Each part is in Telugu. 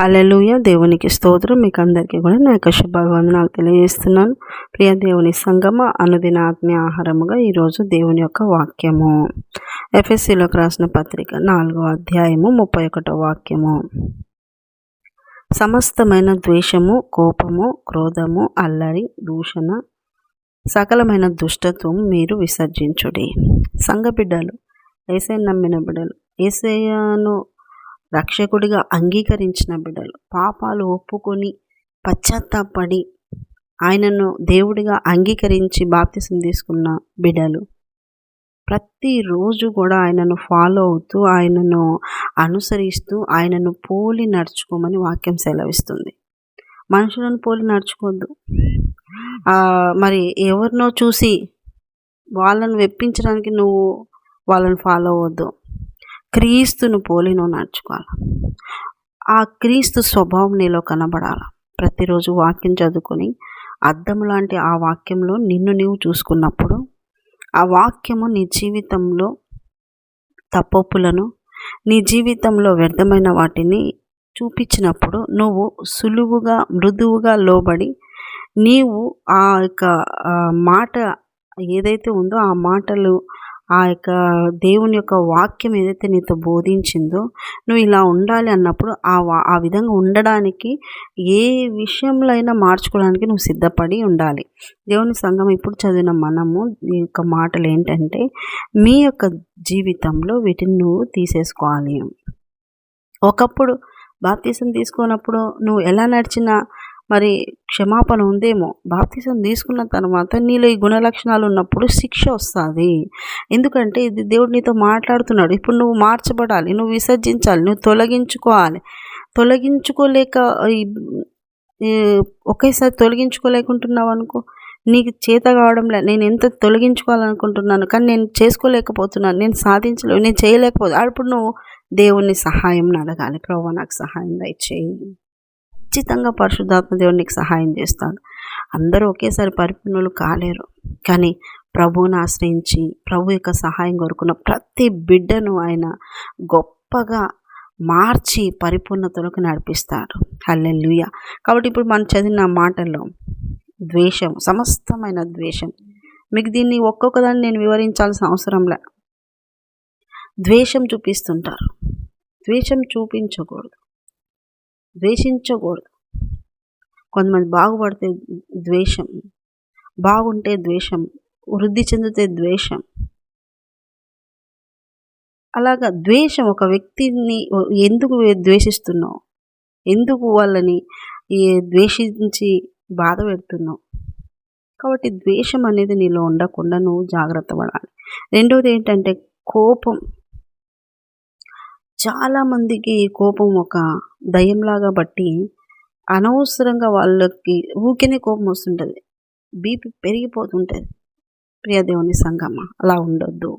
హలలుయ దేవునికి స్తోత్రం. మీకు అందరికీ కూడా నా యొక్క శుభాభివందనాలు తెలియజేస్తున్నాను. ప్రియ దేవుని సంగమ అనుదిన ఆత్మీయ ఆహారముగా ఈరోజు దేవుని యొక్క వాక్యము. ఎఫ్ఎస్సిలోకి రాసిన పత్రిక నాలుగో అధ్యాయము ముప్పై ఒకటో వాక్యము. సమస్తమైన ద్వేషము కోపము క్రోధము అల్లరి దూషణ సకలమైన దుష్టత్వం మీరు విసర్జించుడి. సంఘ బిడ్డలు ఏసై నమ్మిన బిడ్డలు ఏసయ్యను రక్షకుడిగా అంగీకరించిన బిడ్డలు. పాపాలు ఒప్పుకొని పశ్చాత్తాపడి ఆయనను దేవుడిగా అంగీకరించి బాప్తిసం తీసుకున్న బిడ్డలు. ప్రతిరోజు కూడా ఆయనను ఫాలో అవుతూ ఆయనను అనుసరిస్తూ ఆయనను పోలి నడుచుకోమని వాక్యం సెలవిస్తుంది. మనుషులను పోలి నడుచుకోవద్దు. మరి ఎవరినో చూసి వాళ్ళను వెప్పించడానికి నువ్వు వాళ్ళని ఫాలో అవ్వద్దు. క్రీస్తును పోలి నువ్వు నడుచుకోవాలి? ఆ క్రీస్తు స్వభావం నీలో కనబడాలి? ప్రతిరోజు వాక్యం చదువుకొని అద్దం లాంటి ఆ వాక్యంలో నిన్ను నీవు చూసుకున్నప్పుడు ఆ వాక్యము నీ జీవితంలో తప్పొప్పులను నీ జీవితంలో వ్యర్థమైన వాటిని చూపించినప్పుడు నువ్వు సులువుగా మృదువుగా లోబడి నీవు ఆ యొక్క మాట ఏదైతే ఉందో ఆ మాటలు ఆ యొక్క దేవుని యొక్క వాక్యం ఏదైతే నీతో బోధించిందో నువ్వు ఇలా ఉండాలి అన్నప్పుడు ఆ ఆ విధంగా ఉండడానికి ఏ విషయంలో అయినా మార్చుకోవడానికి నువ్వు సిద్ధపడి ఉండాలి. దేవుని సంఘం ఇప్పుడు చదివిన మనము ఈ యొక్క మాటలు ఏంటంటే మీ యొక్క జీవితంలో వీటిని నువ్వు తీసేసుకోవాలి. ఒకప్పుడు బాప్తీసం తీసుకున్నప్పుడు నువ్వు ఎలా నడిచినా మరి క్షమాపణ ఉందేమో? బాప్తిసం తీసుకున్న తర్వాత నీలో ఈ గుణ లక్షణాలు ఉన్నప్పుడు శిక్ష వస్తుంది. ఎందుకంటే ఇది దేవుడు నీతో మాట్లాడుతున్నాడు. ఇప్పుడు నువ్వు మార్చబడాలి నువ్వు విసర్జించాలి నువ్వు తొలగించుకోవాలి. తొలగించుకోలేక ఒకేసారి తొలగించుకోలేకుంటున్నావు అనుకో నీకు చేత కావడంలే నేను ఎంత తొలగించుకోవాలనుకుంటున్నాను కానీ నేను చేసుకోలేకపోతున్నాను నేను సాధించలేవు నేను చేయలేకపోతే అప్పుడు నువ్వు దేవుని సహాయం అడగాలి. ప్రభు నాకు సహాయం దయచేయి. ఖచ్చితంగా పరిశుద్ధాత్మ దేవునికి సహాయం చేస్తాడు. అందరూ ఒకేసారి పరిపూర్ణులు కాలేరు. కానీ ప్రభువుని ఆశ్రయించి ప్రభు యొక్క సహాయం కోరుకున్న ప్రతి బిడ్డను ఆయన గొప్పగా మార్చి పరిపూర్ణతలకు నడిపిస్తాడు. హల్లెల్లుయ కాబట్టి ఇప్పుడు మనం చదివిన మాటల్లో ద్వేషం సమస్తమైన ద్వేషం. మీకు దీన్ని ఒక్కొక్కదాన్ని నేను వివరించాల్సిన అవసరంలే ద్వేషం చూపిస్తుంటారు. ద్వేషం చూపించకూడదు. ద్వేషించకూడదు. కొంతమంది బాగుపడితే ద్వేషం బాగుంటే ద్వేషం వృద్ధి చెందితే ద్వేషం. అలాగా ద్వేషం ఒక వ్యక్తిని ఎందుకు ద్వేషిస్తున్నావు? ఎందుకు వాళ్ళని ద్వేషించి బాధ పెడుతున్నావు? కాబట్టి ద్వేషం అనేది నీలో ఉండకుండా నువ్వు జాగ్రత్త పడాలి. రెండవది ఏంటంటే కోపం. చాలామందికి కోపం ఒక దయ్యంలాగా బట్టి అనవసరంగా వాళ్ళకి ఊరికేనే కోపం వస్తుంటుంది. బీపీ పెరిగిపోతుంటుంది. ప్రియదేవుని సంగమ అలా ఉండొద్దు.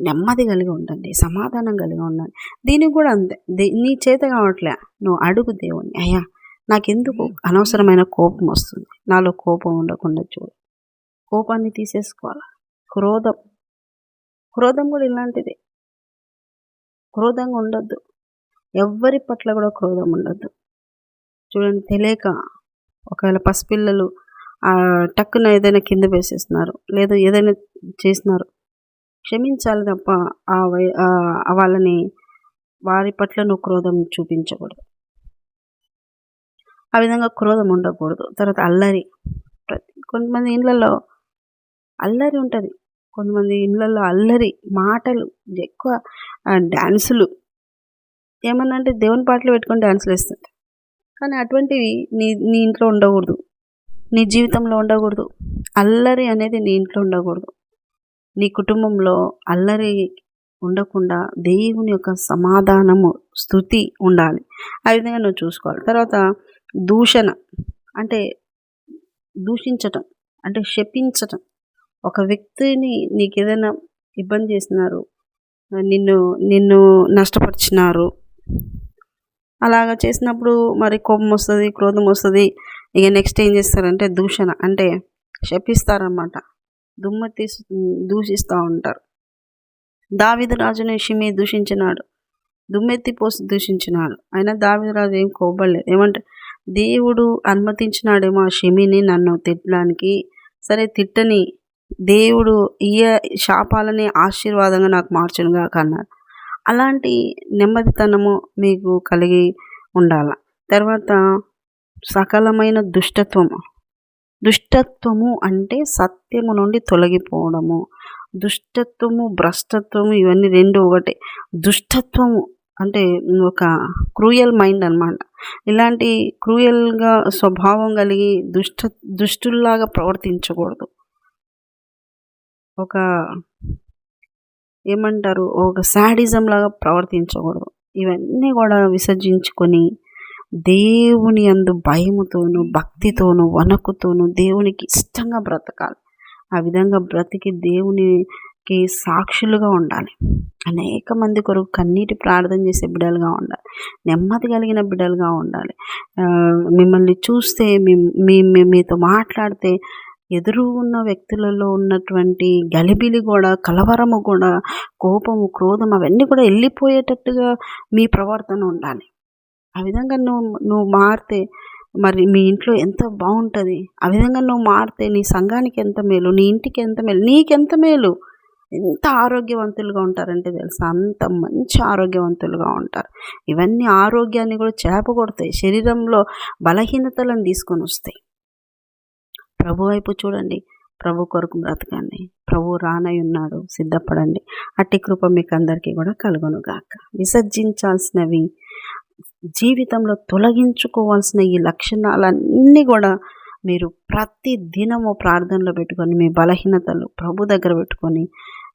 నెమ్మది కలిగి ఉండండి సమాధానం కలిగి ఉండండి. దీనికి కూడా అంతే. నీ చేత కావట్లే. నువ్వు అడుగు దేవుని అయ్యా నాకెందుకు అనవసరమైన కోపం వస్తుంది? నాలో కోపం ఉండకుండా చూడు. కోపాన్ని తీసేసుకోవాలి? క్రోధం. క్రోధం కూడా ఇలాంటిదే. క్రోధంగా ఉండొద్దు. ఎవ్వరి పట్ల కూడా క్రోధం ఉండొద్దు. చూడండి తెలియక ఒకవేళ పసిపిల్లలు టక్కున ఏదైనా కింద వేసేస్తున్నారు లేదా ఏదైనా చేసినారు క్షమించాలి తప్ప ఆ వై వాళ్ళని వారి పట్ల నువ్వు క్రోధం చూపించకూడదు. ఆ విధంగా క్రోధం ఉండకూడదు. తర్వాత అల్లరి. ప్రతి కొంతమంది ఇళ్ళల్లో అల్లరి ఉంటుంది. కొంతమంది ఇళ్ళల్లో అల్లరి మాటలు ఎక్కువ డ్యాన్సులు ఏమన్నా అంటే దేవుని పాటలు పెట్టుకొని డ్యాన్సులు వేస్తుంటారు. కానీ అటువంటివి నీ నీ ఇంట్లో ఉండకూడదు. నీ జీవితంలో ఉండకూడదు. అల్లరి అనేది నీ ఇంట్లో ఉండకూడదు. నీ కుటుంబంలో అల్లరి ఉండకుండా దేవుని యొక్క సమాధానము స్థుతి ఉండాలి. ఆ విధంగా నువ్వు చూసుకోవాలి. తర్వాత దూషణ అంటే దూషించటం అంటే శపించటం. ఒక వ్యక్తిని నీకు ఏదైనా ఇబ్బంది చేసినారు నిన్ను నిన్ను నష్టపరిచినారు. అలాగ చేసినప్పుడు మరి కోపం వస్తుంది క్రోధం వస్తుంది. ఇక నెక్స్ట్ ఏం చేస్తారంటే దూషణ అంటే శపిస్తారనమాట దుమ్మ తీసు దూషిస్తూ ఉంటారు. దావిద రాజుని షిమి దూషించినాడు. దుమ్మెత్తి పోసి దూషించినాడు. అయినా దావిదరాజు ఏం కోబడలేదు ఏమంటే దేవుడు అనుమతించినాడేమో ఆ షిమిని నన్ను తిట్టడానికి. సరే తిట్టని దేవుడు ఈ శాపాలని ఆశీర్వాదంగా నాకు మార్చునుగా అన్నారు అలాంటి నెమ్మదితనము మీకు కలిగి ఉండాల. తర్వాత సకలమైన దుష్టత్వము దుష్టత్వము అంటే సత్యము నుండి తొలగిపోవడము. దుష్టత్వము భ్రష్టత్వము ఇవన్నీ రెండు ఒకటే. దుష్టత్వము అంటే ఒక క్రూయల్ మైండ్ అనమాట ఇలాంటి క్రూయల్గా స్వభావం కలిగి దుష్ట దుష్టుల్లాగా ప్రవర్తించకూడదు. ఒక ఏమంటారు? ఒక శాడిజం లాగా ప్రవర్తించకూడదు. ఇవన్నీ కూడా విసర్జించుకొని దేవుని అందు భయముతోను భక్తితోనూ వనకుతోనూ దేవునికి ఇష్టంగా బ్రతకాలి. ఆ విధంగా బ్రతికి దేవునికి సాక్షులుగా ఉండాలి. అనేక మంది కొరకు కన్నీటి ప్రార్థన చేసే బిడ్డలుగా ఉండాలి. నెమ్మది కలిగిన బిడ్డలుగా ఉండాలి. మిమ్మల్ని చూస్తే మీ మీతో మాట్లాడితే ఎదురు ఉన్న వ్యక్తులలో ఉన్నటువంటి గలిబిలి కూడా కలవరము కూడా కోపము క్రోధం అవన్నీ కూడా వెళ్ళిపోయేటట్టుగా మీ ప్రవర్తన ఉండాలి. ఆ విధంగా నువ్వు నువ్వు మారితే మరి మీ ఇంట్లో ఎంత బాగుంటుంది? ఆ విధంగా నువ్వు మారితే నీ సంఘానికి ఎంత మేలు? నీ ఇంటికి ఎంత మేలు? నీకెంత మేలు? ఎంత ఆరోగ్యవంతులుగా ఉంటారంటే తెలుసా? అంత మంచి ఆరోగ్యవంతులుగా ఉంటారు. ఇవన్నీ ఆరోగ్యాన్ని కూడా చేప కొడతాయి. శరీరంలో బలహీనతలను తీసుకొని వస్తాయి. ప్రభు వైపు చూడండి. ప్రభు కొరకు బ్రతకండి. ప్రభు రానై ఉన్నాడు. సిద్ధపడండి. అట్టి కృప మీకు అందరికీ కూడా కలుగునుగాక విసర్జించాల్సినవి జీవితంలో తొలగించుకోవాల్సిన ఈ లక్షణాలన్నీ కూడా మీరు ప్రతి దినము ప్రార్థనలో పెట్టుకొని మీ బలహీనతలు ప్రభు దగ్గర పెట్టుకొని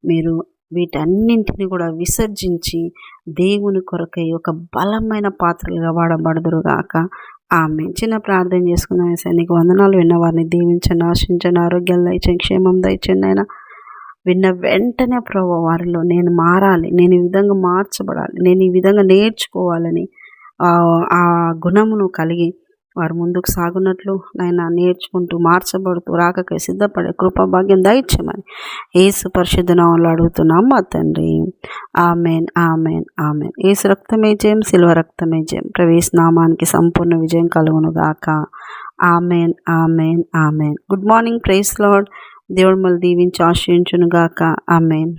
మీరు వీటన్నింటిని కూడా విసర్జించి దేవుని కొరకై ఒక బలమైన పాత్రలుగా వాడబడదురుగాక ఆమె చిన్న ప్రార్థన చేసుకున్న నీకు వందనాలు విన్న వారిని దీవించను ఆశించను ఆరోగ్యం దయచండి క్షేమం దయచండి ఆయన విన్న వెంటనే ప్రభు వారిలో నేను మారాలి నేను ఈ విధంగా మార్చబడాలి నేను ఈ విధంగా నేర్చుకోవాలని ఆ గుణమును కలిగి వారు ముందుకు సాగునట్లు నాయన నేర్చుకుంటూ మార్చబడుతూ రాకకే సిద్ధపడే కృపభాగ్యం దయచేయమని ఏసు పరిశుద్ధ అడుగుతున్నాం. మా తండ్రి. Amen amen amen. ఏసు రక్తమే జయం శిల్వ రక్తమే జయం. ప్రవేశ నామానికి సంపూర్ణ విజయం కలుగును గాక amen amen amen. Good morning praise Lord దేవుడు మళ్ళీ దీవించి ఆశ్రయించునుగాక ఆమెన్.